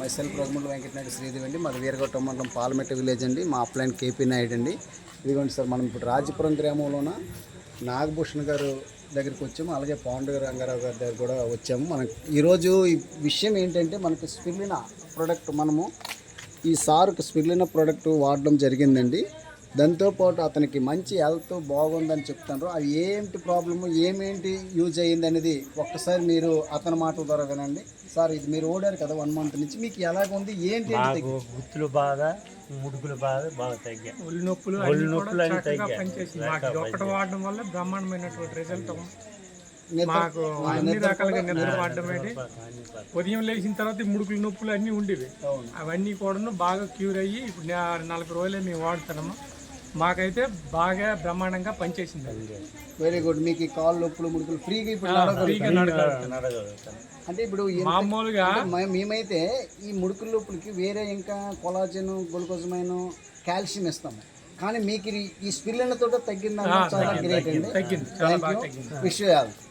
My self రఘుమండ్రి Venkatanaidu Sridevi అండి. మాది వీరగొట్ట మండలం పాలమెట్ట విలేజ్ అండి. మా అప్లైన్ కేపీ నాయుడు అండి. ఇదిగోండి సార్ మనం ఇప్పుడు రాజపురం గ్రామంలోన నాగభూషణ్ గారు దగ్గరికి వచ్చాము. అలాగే పాండు రంగారావు గారి దగ్గర కూడా వచ్చాము. మనకి ఈరోజు ఈ విషయం ఏంటంటే మనకి స్పిల్లిన ప్రోడక్ట్ మనము ఈ సార్కి స్పిల్లిన ప్రోడక్ట్ వాడడం జరిగిందండి. దాంతోపాటు అతనికి మంచి హెల్త్ బాగుందని చెప్తున్నారు. అది ఏంటి ప్రాబ్లము? ఏమేంటి యూజ్ అయ్యింది అనేది ఒక్కసారి మీరు అతని మాటల ద్వారా వినండి. సార్ ఇది మీరు ఓడారు కదా వన్ మంత్ నుంచి. మీకు ఎలాగ ఉంది? ఏంటి ఏంటి నాకు గుత్తులు బాధ ముడుకులు బాధ బాగా తగ్గా ఒళ్ళు నొప్పులు ఒళ్ళు నొప్పులు చక్కగా తగ్గాయి. వాడడం వల్ల బ్రహ్మాండమైనటువంటి రిజల్ట్ మాకు అన్ని రకాలుగా నిద్ర బాగా. ఉదయం లేచిన తర్వాత ముడుకులు నొప్పులు అన్నీ ఉండేవి. అవును. అవన్నీ కూడా బాగా క్యూర్ అయ్యి ఇప్పుడు నలభై రోజులే మేము వాడుతున్నాము. మాకైతే బాగా బ్రహ్మాండంగా పనిచేసింది. అది వెరీ గుడ్. మీకు ఈ కాళ్ళు నొప్పులు ముడుకులు ఫ్రీగా ఇప్పుడు ఫ్రీగా నడగలుగుతాను. అంటే ఇప్పుడు ఎంత- మామూలుగా మే- మేమైతే ఈ ముడుకుల నొప్పులకి వేరే ఇంకా కొలాజన్ గ్లూకోజమైన కాల్షియం ఇస్తాము కానీ మీకు ఇది- ఈ స్పిల్లలతో తగ్గిందన్న చాలా గ్రేట్ అండి. తగ్గింది చాలా బాగా తగ్గింది. విషయాలు